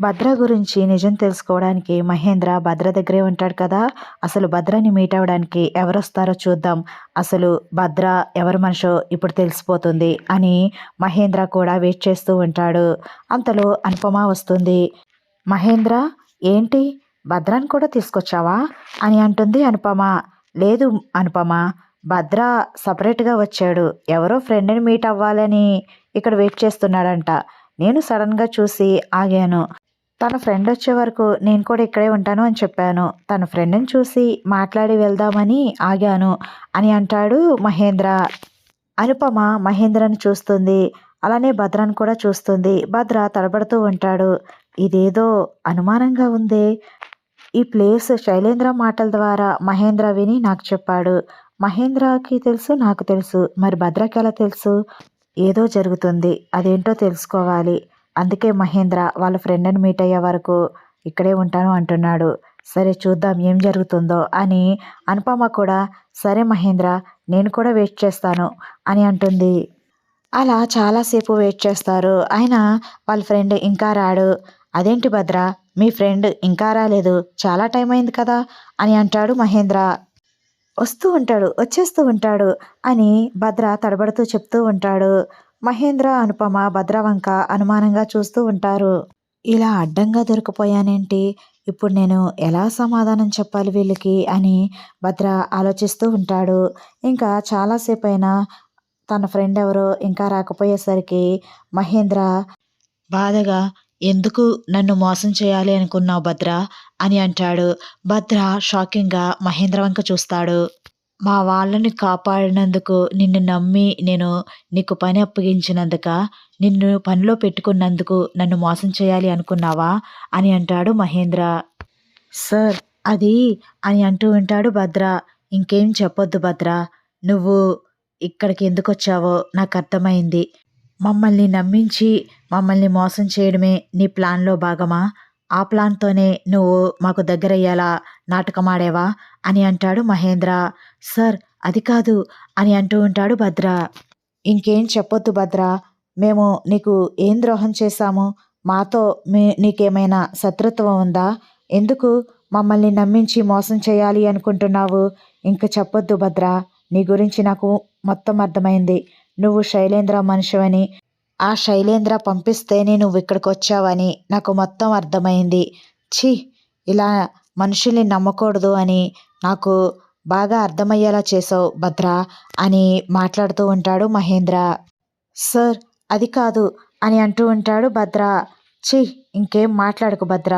భద్ర గురించి నిజం తెలుసుకోవడానికి మహేంద్ర భద్ర దగ్గరే ఉంటాడు కదా. అసలు భద్రని మీట్ అవ్వడానికి ఎవరొస్తారో చూద్దాం. అసలు భద్ర ఎవరి మనిషో ఇప్పుడు తెలిసిపోతుంది అని మహేంద్ర కూడా వెయిట్ చేస్తూ ఉంటాడు. అంతలో అనుపమ వస్తుంది. మహేంద్ర ఏంటి? భద్రాని కూడా తీసుకొచ్చావా? అని అంటుంది అనుపమ. లేదు అనుపమ. భద్ర సపరేట్గా వచ్చాడు. ఎవరో ఫ్రెండ్ని మీట్ అవ్వాలని ఇక్కడ వెయిట్ చేస్తున్నాడంట. నేను సడన్గా చూసి ఆగాను. తన ఫ్రెండ్ వచ్చే వరకు నేను కూడా ఇక్కడే ఉంటాను అని చెప్పాను. తన ఫ్రెండ్ని చూసి మాట్లాడి వెళ్దామని ఆగాను అని అంటాడు మహేంద్ర. అనుపమ మహేంద్రని చూస్తుంది. అలానే భద్రను కూడా చూస్తుంది. భద్ర తడబడుతూ ఉంటాడు. ఇదేదో అనుమానంగా ఉంది. ఈ ప్లేస్ శైలేంద్ర మాటల ద్వారా మహేంద్ర విని నాకు చెప్పాడు. మహేంద్రకి తెలుసు నాకు తెలుసు. మరి భద్రకి ఎలా తెలుసు? ఏదో జరుగుతుంది. అదేంటో తెలుసుకోవాలి. అందుకే మహేంద్ర వాళ్ళ ఫ్రెండ్ని మీట్ అయ్యే వరకు ఇక్కడే ఉంటాను అంటున్నాడు. సరే చూద్దాం ఏం జరుగుతుందో అని అనుపమ కూడా సరే మహేంద్ర నేను కూడా వెయిట్ చేస్తాను అని అంటుంది. అలా చాలాసేపు వెయిట్ చేస్తారు. ఆయన వాళ్ళ ఫ్రెండ్ ఇంకా రాడు. అదేంటి భద్ర? మీ ఫ్రెండ్ ఇంకా రాలేదు. చాలా టైం అయింది కదా అని అంటాడు మహేంద్ర. వస్తూ ఉంటాడు వచ్చేస్తూ ఉంటాడు అని భద్ర తడబడుతూ చెప్తూ ఉంటాడు. మహేంద్ర అనుపమ భద్రవంక అనుమానంగా చూస్తూ ఉంటారు. ఇలా అడ్డంగా దొరికిపోయానేంటి? ఇప్పుడు నేను ఎలా సమాధానం చెప్పాలి వీళ్ళకి అని భద్ర ఆలోచిస్తూ ఉంటాడు. ఇంకా చాలాసేపు అయినా తన ఫ్రెండ్ ఎవరో ఇంకా రాకపోయేసరికి మహేంద్ర బాధగా ఎందుకు నన్ను మోసం చేయాలి అనుకున్నావు భద్ర? అని అంటాడు. భద్ర షాకింగ్గా మహేంద్ర వంక చూస్తాడు. మా వాళ్ళని కాపాడినందుకు నిన్ను నమ్మి నేను నీకు పని అప్పగించినందుక? నిన్ను పనిలో పెట్టుకున్నందుకు నన్ను మోసం చేయాలి అనుకున్నావా? అని అంటాడు మహేంద్ర. సార్ అది అని అంటూ ఉంటాడు భద్ర. ఇంకేం చెప్పొద్దు భద్ర. నువ్వు ఇక్కడికి ఎందుకు వచ్చావో నాకు అర్థమైంది. మమ్మల్ని నమ్మించి మమ్మల్ని మోసం చేయడమే నీ ప్లాన్లో భాగమా? ఆ ప్లాన్తోనే నువ్వు మాకు దగ్గరయ్యేలా నాటకం ఆడేవా? అని అంటాడు మహేంద్ర. సార్ అది కాదు అని అంటూ ఉంటాడు భద్ర. ఇంకేం చెప్పొద్దు భద్ర. మేము నీకు ఏం ద్రోహం చేశాము? మాతో మీ నీకేమైనా శత్రుత్వం ఉందా? ఎందుకు మమ్మల్ని నమ్మించి మోసం చేయాలి అనుకుంటున్నావు? ఇంక చెప్పొద్దు భద్ర. నీ గురించి నాకు మొత్తం అర్థమైంది. నువ్వు శైలేంద్ర మనిషివని ఆ శైలేంద్ర పంపిస్తేనే నువ్వు ఇక్కడికి వచ్చావని నాకు మొత్తం అర్థమైంది. ఛీ ఇలా మనుషుల్ని నమ్మకూడదు అని నాకు బాగా అర్థమయ్యేలా చేసావు భద్ర అని మాట్లాడుతూ ఉంటాడు మహేంద్ర. సార్ అది కాదు అని అంటూ ఉంటాడు భద్ర. ఛీ ఇంకేం మాట్లాడకు భద్ర.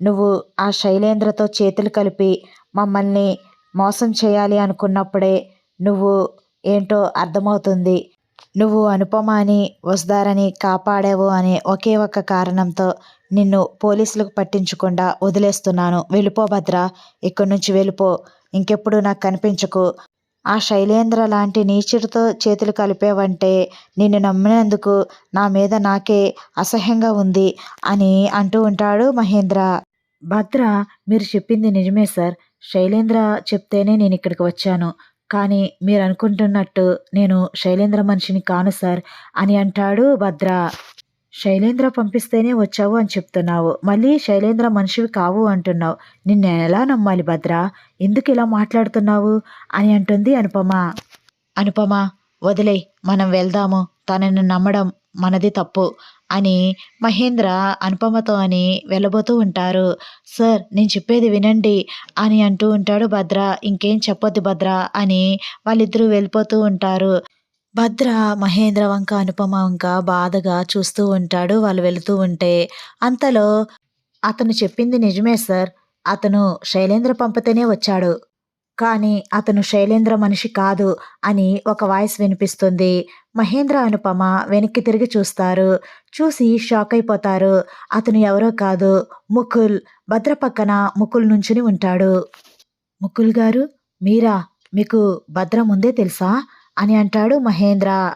నువ్వు ఆ శైలేంద్రతో చేతులు కలిపి మమ్మల్ని మోసం చేయాలి అనుకున్నప్పుడే నువ్వు ఏంటో అర్థమవుతుంది. నువ్వు అనుపమాని వసుదారని కాపాడావు అనే ఒకే ఒక్క కారణంతో నిన్ను పోలీసులకు పట్టించకుండా వదిలేస్తున్నాను. వెళ్ళిపో భద్ర. ఇక్కడి నుంచి వెళ్ళిపో. ఇంకెప్పుడు నాకు కనిపించకు. ఆ శైలేంద్ర లాంటి నీచుడితో చేతులు కలిపేవంటే నిన్ను నమ్మినందుకు నా మీద నాకే అసహ్యంగా ఉంది అని అంటూ ఉంటాడు మహేంద్ర. భద్ర మీరు చెప్పింది నిజమే సార్. శైలేంద్ర చెప్తేనే నేను ఇక్కడికి వచ్చాను. కానీ మీరు అనుకుంటున్నట్టు నేను శైలేంద్ర మనిషిని కాను సార్ అని అంటాడు భద్ర. శైలేంద్ర పంపిస్తేనే వచ్చావు అని చెప్తున్నావు. మళ్ళీ శైలేంద్ర మనిషివి కావు అంటున్నావు. నిన్న ఎలా నమ్మాలి భద్ర? ఎందుకు ఇలా మాట్లాడుతున్నావు? అని అంటుంది అనుపమ. అనుపమ వదిలే మనం వెళ్దాము. తనని నమ్మడం మనది తప్పు. అని మహేంద్ర అనుపమతో అని వెళ్ళబోతూ ఉంటారు. సార్ నేను చెప్పేది వినండి అని అంటూ ఉంటాడు భద్ర. ఇంకేం చెప్పొద్దు భద్ర అని వాళ్ళిద్దరూ వెళ్ళిపోతూ ఉంటారు. భద్ర మహేంద్ర వంక అనుపమ వంక బాధగా చూస్తూ ఉంటాడు వాళ్ళు వెళుతూ ఉంటే. అంతలో అతను చెప్పింది నిజమే సార్. అతను శైలేంద్ర పంపితేనే వచ్చాడు. కానీ అతను శైలేంద్ర మనిషి కాదు అని ఒక వాయిస్ వినిపిస్తుంది. మహేంద్ర అనుపమ వెనక్కి తిరిగి చూస్తారు. చూసి షాక్ అయిపోతారు. అతను ఎవరో కాదు. ముకుల్. భద్ర పక్కన ముకుల్ నుంచుని ఉంటాడు. ముకుల్ గారు మీరా మీకు భద్ర ముందే తెలుసా? అని అంటాడు మహేంద్ర.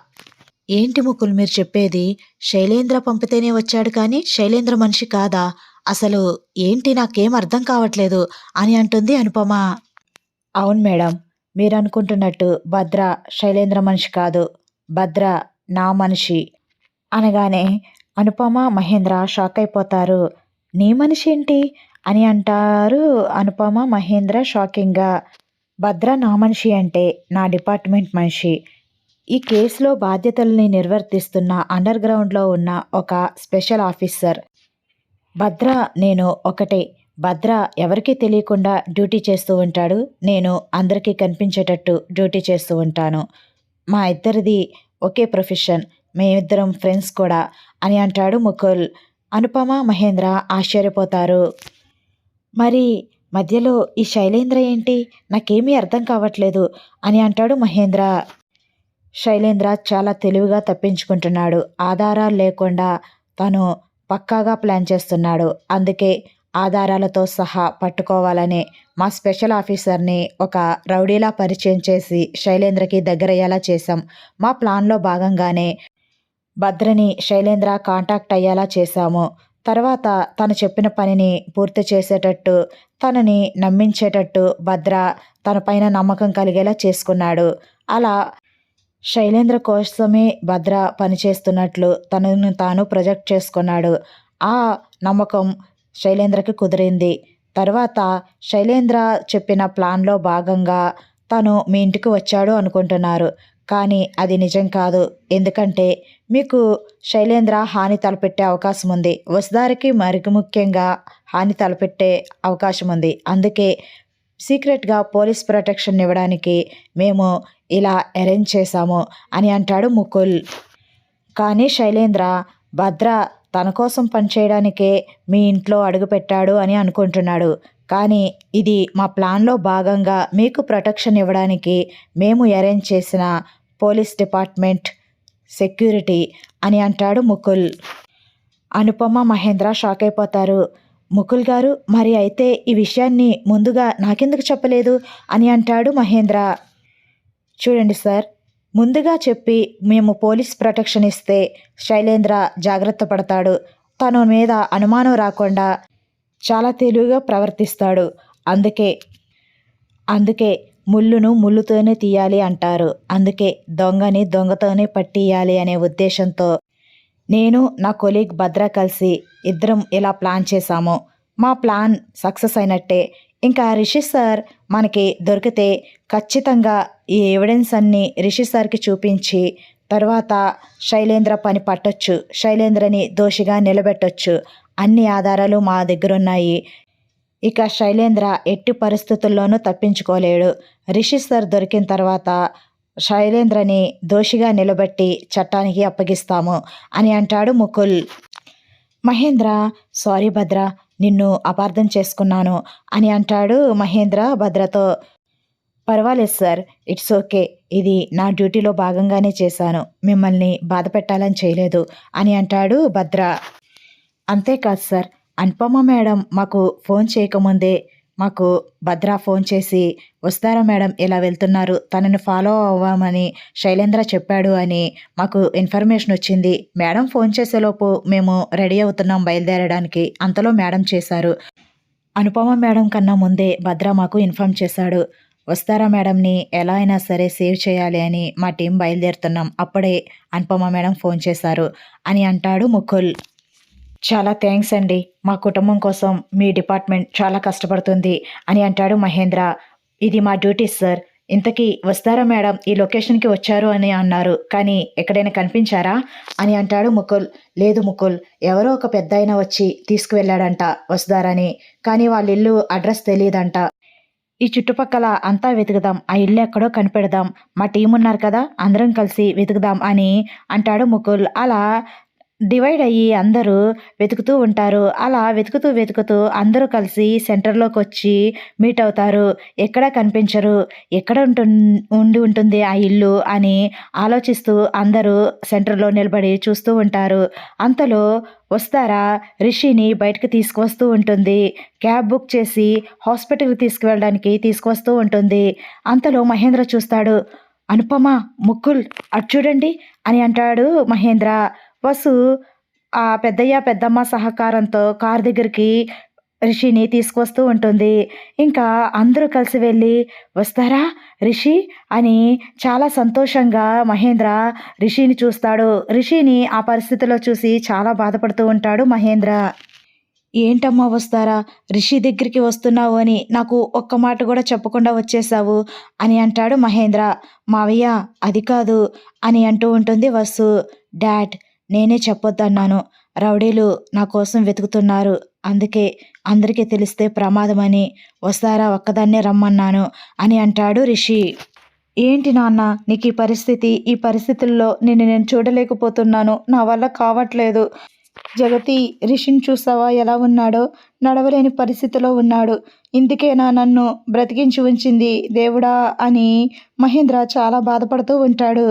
ఏంటి ముకుల్ మీరు చెప్పేది? శైలేంద్ర పంపితేనే వచ్చాడు కానీ శైలేంద్ర మనిషి కాదా? అసలు ఏంటి నాకేం అర్థం కావట్లేదు అని అంటుంది అనుపమ. అవును మేడం మీరు అనుకుంటున్నట్టు భద్ర శైలేంద్ర మనిషి కాదు. భద్ర నా మనిషి. అనగానే అనుపమ మహేంద్ర షాక్ అయిపోతారు నీ మనిషి ఏంటి అని అంటారు అనుపమ మహేంద్ర షాకింగ్గా. భద్ర నా మనిషి అంటే నా డిపార్ట్మెంట్ మనిషి. ఈ కేసులో బాధ్యతల్ని నిర్వర్తిస్తున్న అండర్ గ్రౌండ్లో ఉన్న ఒక స్పెషల్ ఆఫీసర్. భద్ర నేను ఒకటే. భద్ర ఎవరికీ తెలియకుండా డ్యూటీ చేస్తూ ఉంటాడు. నేను అందరికీ కనిపించేటట్టు డ్యూటీ చేస్తూ ఉంటాను. మా ఇద్దరిది ఒకే ప్రొఫెషన్ మేమిద్దరం ఫ్రెండ్స్ కూడా అని అంటాడు ముకుల్. అనుపమ మహేంద్ర ఆశ్చర్యపోతారు. మరి మధ్యలో ఈ శైలేంద్ర ఏంటి? నాకేమీ అర్థం కావట్లేదు అని అంటాడు మహేంద్ర. శైలేంద్ర చాలా తెలివిగా తప్పించుకుంటున్నాడు. ఆధారాలు లేకుండా తను పక్కాగా ప్లాన్ చేస్తున్నాడు. అందుకే ఆధారాలతో సహా పట్టుకోవాలని మా స్పెషల్ ఆఫీసర్ని ఒక రౌడీలా పరిచయం చేసి శైలేంద్రకి దగ్గరయ్యేలా చేశాం. మా ప్లాన్లో భాగంగానే భద్రని శైలేంద్ర కాంటాక్ట్ అయ్యేలా చేశాము. తర్వాత తను చెప్పిన పనిని పూర్తి చేసేటట్టు తనని నమ్మించేటట్టు భద్ర తనపైన నమ్మకం కలిగేలా చేసుకున్నాడు. అలా శైలేంద్ర కోసమే భద్ర పనిచేస్తున్నట్లు తనను తాను ప్రొజెక్ట్ చేసుకున్నాడు. ఆ నమ్మకం శైలేంద్రకి కుదిరింది. తర్వాత శైలేంద్ర చెప్పిన ప్లాన్లో భాగంగా తను మీ ఇంటికి వచ్చాడు అనుకుంటున్నారు. కానీ అది నిజం కాదు. ఎందుకంటే మీకు శైలేంద్ర హాని తలపెట్టే అవకాశం ఉంది. వసుదారికి మరికి ముఖ్యంగా హాని తలపెట్టే అవకాశం ఉంది. అందుకే సీక్రెట్గా పోలీస్ ప్రొటెక్షన్ ఇవ్వడానికి మేము ఇలా అరేంజ్ చేశాము అని అంటాడు ముకుల్. కానీ శైలేంద్ర భద్ర తన కోసం పనిచేయడానికే మీ ఇంట్లో అడుగుపెట్టాడు అని అనుకుంటున్నాడు. కానీ ఇది మా ప్లాన్లో భాగంగా మీకు ప్రొటెక్షన్ ఇవ్వడానికి మేము అరేంజ్ చేసిన పోలీస్ డిపార్ట్మెంట్ సెక్యూరిటీ అని అంటాడు ముకుల్. అనుపమ మహేంద్ర షాక్ అయిపోతారు. ముకుల్ గారు మరి అయితే ఈ విషయాన్ని ముందుగా నాకెందుకు చెప్పలేదు అని అంటాడు మహేంద్ర. చూడండి సార్ ముందుగా చెప్పి మేము పోలీస్ ప్రొటెక్షన్ ఇస్తే శైలేంద్ర జాగ్రత్త పడతాడు. తన మీద అనుమానం రాకుండా చాలా తెలివిగా ప్రవర్తిస్తాడు. అందుకే అందుకే ముళ్ళును ముళ్ళుతోనే తీయాలి అంటారు. అందుకే దొంగని దొంగతోనే పట్టియాలి అనే ఉద్దేశంతో నేను నా కొలీగ్ భద్ర కలిసి ఇద్దరం ఇలా ప్లాన్ చేశాము. మా ప్లాన్ సక్సెస్ అయినట్టే ఇంకా రిషి సార్ మనకి దొరికితే ఖచ్చితంగా ఈ ఎవిడెన్స్ అన్ని రిషి సార్కి చూపించి తర్వాత శైలేంద్ర పని పట్టొచ్చు శైలేంద్రని దోషిగా నిలబెట్టొచ్చు అన్ని ఆధారాలు మా దగ్గర ఉన్నాయి ఇక శైలేంద్ర ఎట్టి పరిస్థితుల్లోనూ తప్పించుకోలేడు. రిషి సార్ దొరికిన తర్వాత శైలేంద్రని దోషిగా నిలబెట్టి చట్టానికి అప్పగిస్తాము అని అంటాడు ముకుల్. మహేంద్ర సారీ భద్ర నిన్ను అపార్థం చేసుకున్నాను అని అంటాడు మహేంద్ర భద్రతో. పర్వాలేదు సార్ ఇట్స్ ఓకే. ఇది నా డ్యూటీలో భాగంగానే చేశాను. మిమ్మల్ని బాధ పెట్టాలని చేయలేదు అని అంటాడు భద్ర. అంతేకాదు సార్ అనుపమ మేడం మాకు ఫోన్ చేయకముందే మాకు భద్ర ఫోన్ చేసి వస్తారా మేడం? ఇలా వెళ్తున్నారు. తనని ఫాలో అవ్వమని శైలేంద్ర చెప్పాడు అని మాకు ఇన్ఫర్మేషన్ వచ్చింది. మేడం ఫోన్ చేసేలోపు మేము రెడీ అవుతున్నాం బయలుదేరడానికి. అంతలో మేడం చేశారు. అనుపమ మేడం కన్నా ముందే భద్ర మాకు ఇన్ఫామ్ చేశాడు. వస్తారా మేడంని? ఎలా అయినా సరే సేవ్ చేయాలి అని మా టీం బయలుదేరుతున్నాం. అప్పుడే అనుపమ మేడం ఫోన్ చేశారు అని అంటాడు ముకుల్. చాలా థ్యాంక్స్ అండి. మా కుటుంబం కోసం మీ డిపార్ట్మెంట్ చాలా కష్టపడుతుంది అని అంటాడు మహేంద్ర. ఇది మా డ్యూటీ సార్. ఇంతకీ వస్తారా మేడం? ఈ లొకేషన్కి వచ్చారు అని అన్నారు. కానీ ఎక్కడైనా కనిపించారా? అని అంటాడు ముకుల్. లేదు ముకుల్. ఎవరో ఒక పెద్ద వచ్చి తీసుకువెళ్ళాడంట వస్తారని. కానీ వాళ్ళ ఇల్లు అడ్రస్ తెలియదంట ఈ చుట్టుపక్కల అంతా వెతుకుదాం. ఆ ఇల్లు ఎక్కడో కనిపెడదాం. మా టీం ఉన్నారు కదా అందరం కలిసి వెతుకుదాం అని అంటాడు ముకుల్. అలా డివైడ్ అయ్యి అందరూ వెతుకుతూ ఉంటారు. అలా వెతుకుతూ వెతుకుతూ అందరూ కలిసి సెంటర్లోకి వచ్చి మీట్ అవుతారు. ఎక్కడ కనిపించరు? ఎక్కడ ఉంటు ఉండి ఉంటుంది ఆ ఇల్లు అని ఆలోచిస్తూ అందరూ సెంటర్లో నిలబడి చూస్తూ ఉంటారు. అంతలో వస్తారా? రిషిని బయటకు తీసుకువస్తూ ఉంటుంది. క్యాబ్ బుక్ చేసి హాస్పిటల్కి తీసుకువెళ్ళడానికి తీసుకువస్తూ ఉంటుంది. అంతలో మహేంద్ర చూస్తాడు. అనుపమ ముక్కుల్ అటు చూడండి అని అంటాడు మహేంద్ర. వసు ఆ పెద్దయ్య పెద్దమ్మ సహకారంతో కార్ దగ్గరికి రిషిని తీసుకొస్తూ ఉంటుంది. ఇంకా అందరూ కలిసి వెళ్ళి వస్తారా రిషి? అని చాలా సంతోషంగా మహేంద్ర రిషిని చూస్తాడు. రిషిని ఆ పరిస్థితిలో చూసి చాలా బాధపడుతూ ఉంటాడు మహేంద్ర. ఏంటమ్మా వస్తారా? రిషి దగ్గరికి వస్తున్నావు అని నాకు ఒక్క మాట కూడా చెప్పకుండా వచ్చేసావు అని అంటాడు మహేంద్ర. మావయ్య అది కాదు అని అంటూ ఉంటుంది వసు డాడ్ నేనే చెప్పొద్దన్నాను. రౌడీలు నా కోసం వెతుకుతున్నారు. అందుకే అందరికీ తెలిస్తే ప్రమాదమని వస్తారా ఒక్కదాన్నే రమ్మన్నాను అని అంటాడు రిషి. ఏంటి నాన్న నీకు ఈ పరిస్థితి? ఈ పరిస్థితుల్లో నేను నేను చూడలేకపోతున్నాను. నా వల్ల కావట్లేదు. జగతి రిషిని చూసావా? ఎలా ఉన్నాడో? నడవలేని పరిస్థితిలో ఉన్నాడు. ఇందుకేనా నన్ను బ్రతికించి ఉంచింది దేవుడా అని మహేంద్ర చాలా బాధపడుతూ ఉంటాడు.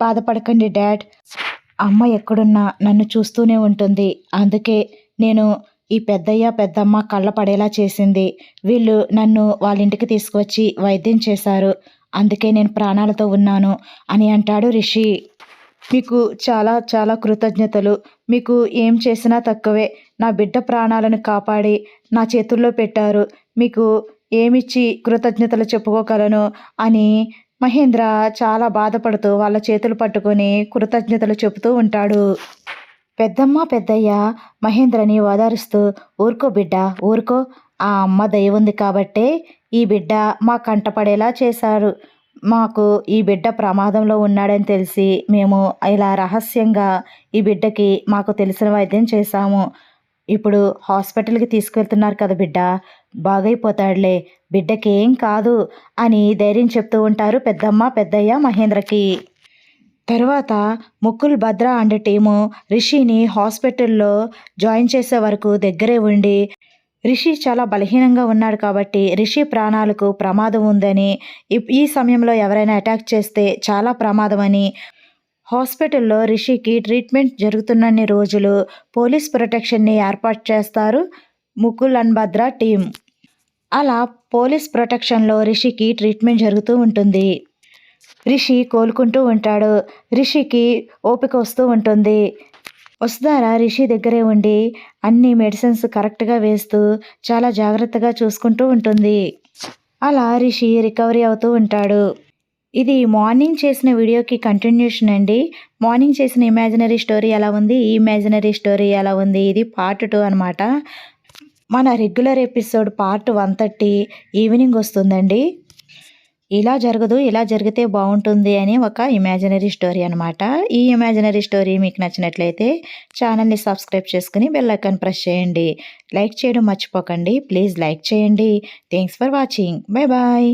బాధపడకండి డాడ్. అమ్మ ఎక్కడున్నా నన్ను చూస్తూనే ఉంటుంది. అందుకే నేను ఈ పెద్దయ్య పెద్దమ్మ కళ్ళ పడేలా చేసింది. వీళ్ళు నన్ను వాళ్ళ ఇంటికి తీసుకొచ్చి వైద్యం చేశారు. అందుకే నేను ప్రాణాలతో ఉన్నాను అని అంటాడు రిషి. మీకు చాలా చాలా కృతజ్ఞతలు. మీకు ఏం చేసినా తక్కువే. నా బిడ్డ ప్రాణాలను కాపాడి నా చేతుల్లో పెట్టారు. మీకు ఏమిచ్చి కృతజ్ఞతలు చెప్పుకోగలను అని మహేంద్ర చాలా బాధపడుతూ వాళ్ళ చేతులు పట్టుకొని కృతజ్ఞతలు చెబుతూ ఉంటాడు. పెద్దమ్మ పెద్దయ్య మహేంద్రని ఓదారుస్తూ ఊరుకో బిడ్డ ఊరుకో. ఆ అమ్మ దయ ఉంది కాబట్టే ఈ బిడ్డ మా కంటపడేలా చేశారు. మాకు ఈ బిడ్డ ప్రమాదంలో ఉన్నాడని తెలిసి మేము ఇలా రహస్యంగా ఈ బిడ్డకి మాకు తెలిసిన వైద్యం చేశాము. ఇప్పుడు హాస్పిటల్కి తీసుకెళ్తున్నారు కదా బిడ్డ. బాగైపోతాడులే. బిడ్డకేం కాదు అని ధైర్యం చెప్తూ ఉంటారు పెద్దమ్మ పెద్దయ్య మహేంద్రకి. తర్వాత ముకుల్ భద్ర అండ్ టీము రిషిని హాస్పిటల్లో జాయిన్ చేసే వరకు దగ్గరే ఉండి రిషి చాలా బలహీనంగా ఉన్నాడు కాబట్టి రిషి ప్రాణాలకు ప్రమాదం ఉందని ఈ సమయంలో ఎవరైనా అటాక్ చేస్తే చాలా ప్రమాదం అని హాస్పిటల్లో రిషికి ట్రీట్మెంట్ జరుగుతున్నన్ని రోజులు పోలీస్ ప్రొటెక్షన్ని ఏర్పాటు చేస్తారు ముకుల్ అండ్ భద్ర టీం అలా పోలీస్ ప్రొటెక్షన్లో రిషికి ట్రీట్మెంట్ జరుగుతూ ఉంటుంది. రిషి కోలుకుంటూ ఉంటాడు. రిషికి ఓపిక వస్తూ ఉంటుంది. వసుధార రిషి దగ్గరే ఉండి అన్ని మెడిసిన్స్ కరెక్ట్గా వేస్తూ చాలా జాగ్రత్తగా చూసుకుంటూ ఉంటుంది. అలా రిషి రికవరీ అవుతూ ఉంటాడు. ఇది మార్నింగ్ చేసిన వీడియోకి కంటిన్యూషన్ అండి. మార్నింగ్ చేసిన ఇమాజినరీ స్టోరీ ఎలా ఉంది? ఈ ఇమాజినరీ స్టోరీ ఎలా ఉంది? ఇది పార్ట్ టూ అనమాట మన regular episode part one thirty evening వస్తుందండి. ఇలా జరగదు ఇలా జరిగితే బాగుంటుంది అని ఒక ఇమాజినరీ స్టోరీ అనమాట ఈ ఇమాజినరీ స్టోరీ మీకు నచ్చినట్లయితే ఛానల్ని సబ్స్క్రైబ్ చేసుకుని బెల్ ఐకాన్ ప్రెస్ చేయండి. లైక్ చేయడం మర్చిపోకండి. ప్లీజ్ లైక్ చేయండి. Thanks for watching bye bye